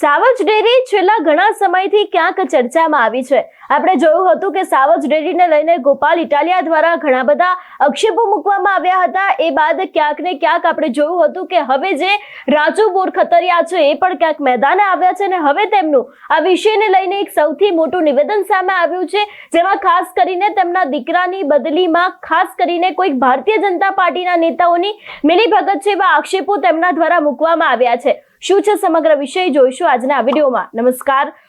સાવજ dairy છેલ્લા ઘણા સમયથી ક્યાંક ચર્ચામાં આવી છે. આપણે જોયું હતું કે સાવજ ડેરીને લઈને ગોપાલ ઇટાલિયા દ્વારા ઘણા બધા આક્ષેપો મૂકવામાં આવ્યા હતા. એ બાદ ક્યાંક ને ક્યાંક આપણે જોયું હતું કે હવે જે રાજુ બોરખતરિયા છે, એ પણ ક્યાંક મેદાને આવ્યા છે અને હવે તેમનું આ વિષયને લઈને એક સૌથી મોટું નિવેદન સામે આવ્યું છે, જેમાં ખાસ કરીને તેમના દીકરાની બદલીમાં ખાસ કરીને કોઈક ભારતીય જનતા પાર્ટીના નેતાઓની મિલીભગત છે એવા આક્ષેપો તેમના દ્વારા મૂકવામાં આવ્યા છે. શું છે સમગ્ર વિષય? જોઈશું આજના વિડીયોમાં. નમસ્કાર.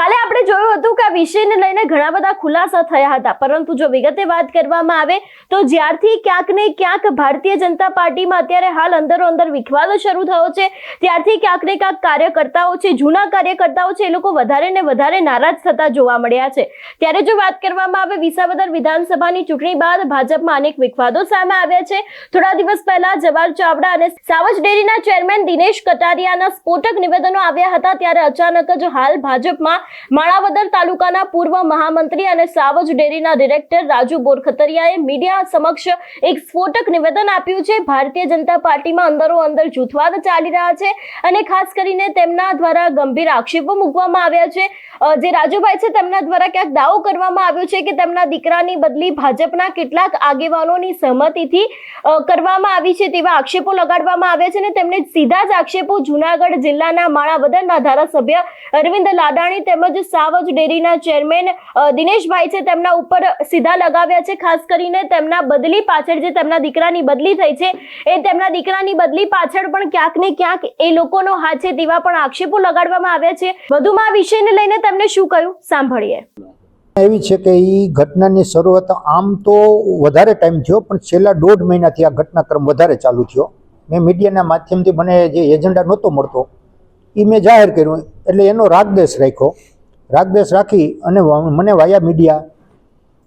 કાલે આપણે જોયું હતું કે આ વિષયને લઈને ઘણા બધા ખુલાસા થયા હતા. પરંતુ જો વિગતે વાત કરવામાં આવે, તો જ્યારથી ક્યાંક ને ક્યાંક ભારતીય જનતા પાર્ટીમાં અત્યારે હાલ અંદરો અંદર વિખવાદો શરૂ થયો છે. ત્યારથી ક્યાંક ને ક્યાંક કાર્યકર્તાઓ છે, જૂના કાર્યકર્તાઓ છે, એ લોકો વધારે ને વધારે નારાજ થતા જોવા મળ્યા છે. ત્યારે જો વાત કરવામાં આવે, વિસાવદર વિધાનસભાની ચૂંટણી બાદ ભાજપમાં અનેક વિખવાદો સામે આવ્યા છે. થોડા દિવસ પહેલા જવાહર ચાવડા અને સાવજ ડેરીના ચેરમેન દિનેશ કટારિયાના સ્ફોટક નિવેદનો આવ્યા હતા. ત્યારે અચાનક જ હાલ ભાજપમાં માણાવદર તાલુકાના પૂર્વ મહામંત્રી અને સાવજ ડેરીના ડિરેક્ટર રાજુ બોરખતરિયાએ મીડિયા સમક્ષ એક સ્ફોટક નિવેદન આપ્યું છે. ભારતીય જનતા પાર્ટીમાં અંદરો અંદર જૂથવાદ ચાલી રહ્યા છે અને ખાસ કરીને તેમના દ્વારા ગંભીર આક્ષેપો મૂકવામાં આવ્યા છે. જે રાજુભાઈ છે તેમના દ્વારા ક્યાંક દાવો કરવામાં આવ્યો છે કે તેમના દીકરાની બદલી ભાજપના કેટલાક આગેવાનોની સહમતિથી કરવામાં આવી છે તેવા આક્ષેપો લગાડવામાં આવ્યા છે અને તેમને સીધા જ આક્ષેપો જુનાગઢ જિલ્લાના માણાવદરના ધારાસભ્ય અરવિંદ લાડાણી તેમજ સાવજ ડેરીના ચેરમેન દિનેશભાઈ છે, તેમના ઉપર સીધા લગાવ્યા છે. ખાસ કરીને તેમના બદલી પાછળ જે તેમના દીકરાની બદલી થઈ છે, એ તેમના દીકરાની બદલી પાછળ પણ ક્યાંક ને ક્યાંક એ લોકોનો હાથ છે તેવા પણ આક્ષેપો લગાડવામાં આવ્યા છે. વધુમાં આ વિષયને લઈને તેમને શું કહ્યું? સાંભળીએ. એવી છે કે એ ઘટનાની શરૂઆત આમ તો વધારે ટાઈમ થયો, પણ છેલ્લા દોઢ મહિનાથી આ ઘટનાક્રમ વધારે ચાલુ થયો. મેં મીડિયાના માધ્યમથી મને જે એજન્ડા નહોતો મળતો એ મેં જાહેર કર્યું. એટલે એનો રાગદેશ રાખ્યો. રાગદેશ રાખી અને મને વાયા મીડિયા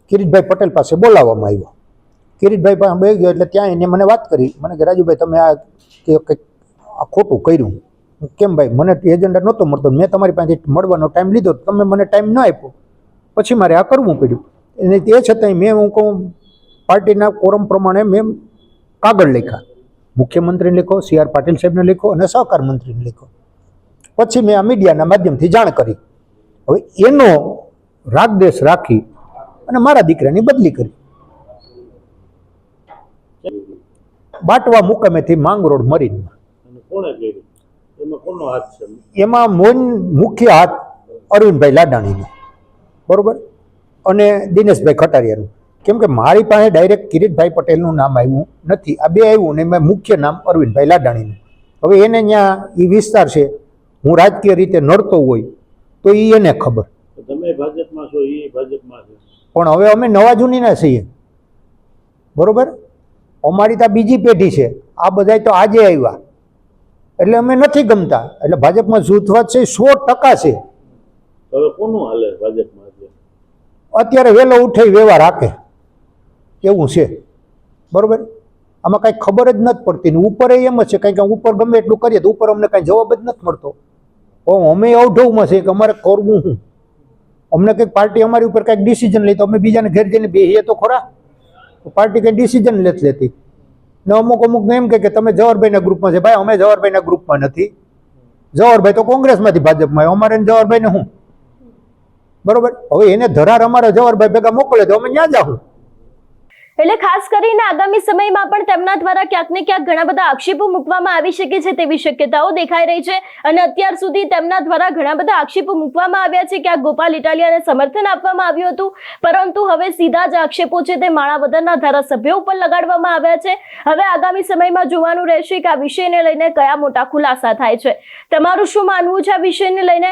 કિરીટભાઈ પટેલ પાસે બોલાવવામાં આવ્યો. કિરીટભાઈ પાસે બે ગયો એટલે ત્યાં એને મને વાત કરી. મને કે, રાજુભાઈ, તમે આ કંઈક આ ખોટું કર્યું. કેમ ભાઈ? મને એજન્ડા નહોતો મળતો. મેં તમારી પાસેથી મળવાનો ટાઈમ લીધો. તમે મને ટાઈમ ન આપ્યો. પછી મારે આ કરવું પડ્યું. અને તે છતાંય મેં, હું કહું, પાર્ટીના કોરમ પ્રમાણે મેં કાગળ લખ્યા. મુખ્યમંત્રીને લખ્યો, સી આર પાટીલ સાહેબને લખ્યો અને સહકાર મંત્રીને લખ્યો. પછી મેં આ મીડિયાના માધ્યમથી જાણ કરી. હવે એનો રાગદેશ રાખી અને મારા દીકરાની બદલી કરી. બાટવા મુકામેથી માંગરોળ મરીનમાં એમાં મોન મુખ્ય હાથ અરવિંદભાઈ લાડાણીનો. બરોબર? અને દિનેશભાઈ ખટારિયાનું. કેમ કે મારી પાસે ડાયરેક્ટ કિરીટભાઈ પટેલનું નામ આવ્યું નથી. આ બે આવ્યું ને મેં મુખ્ય નામ અરવિંદભાઈ લાડાણીનું. હવે એને ત્યાં એ વિસ્તાર છે. હું રાજકીય રીતે નડતો હોય તો એ એને ખબર. તમે ભાજપમાં છો એ ભાજપમાં છે. પણ હવે અમે નવા જૂનીના છીએ. બરોબર? અમારી તો બીજી પેઢી છે. આ બધા તો આજે આવ્યા. એટલે અમે નથી ગમતા. એટલે ભાજપમાં જૂથવાદ છે સો ટકા છે. હવે કોનું હાલે ભાજપમાં અત્યારે વહેલો ઉઠે વ્યવહાર રાખે. એવું છે. બરોબર? આમાં કાંઈ ખબર જ નથી પડતી. ને ઉપર એમ જ છે. કંઈક ઉપર ગમે એટલું કરીએ તો ઉપર અમને કાંઈ જવાબ જ નથી મળતો. અમે અવઢવમાં છે કે અમારે કરવું શું અમને કંઈક પાર્ટી અમારી ઉપર કાંઈક ડિસિઝન લઈ તો અમે બીજાને ઘેર જઈને બેહીએ તો ખરા. પાર્ટી કંઈ ડિસિઝન લેત લેતી. ને અમુક અમુક એમ કે તમે જવાહરભાઈના ગ્રુપમાં છે. ભાઈ, અમે જવાહરભાઈના ગ્રુપમાં નથી. જવાહરભાઈ તો કોંગ્રેસમાંથી ભાજપમાં અમારે જવાહરભાઈને શું બરોબર? હવે એને ધરાર અમારા જવાહરભાઈ ભેગા મોકલે તો અમે ત્યાં જાઉં એટલે ખાસ કરીને આગામી સમયમાં પણ તેમના દ્વારા ક્યાંક ને ક્યાંક ઘણા બધા આક્ષેપો મૂકવામાં આવી શકે છે તેવી શક્યતાઓ દેખાઈ રહી છે. અને અત્યાર સુધી તેમના દ્વારા ઘણા બધા આક્ષેપો મૂકવામાં આવ્યા છે ક્યાંક ગોપાલ ઇટાલિયાને સમર્થન આપવામાં આવ્યું હતું. પરંતુ હવે સીધા જ આક્ષેપો છે તે માણાવદરના ધારાસભ્યો ઉપર લગાડવામાં આવ્યા છે. હવે આગામી સમયમાં જોવાનું રહેશે કે આ વિષયને લઈને કયા મોટા ખુલાસા થાય છે. તમારું શું માનવું છે આ વિષયને લઈને?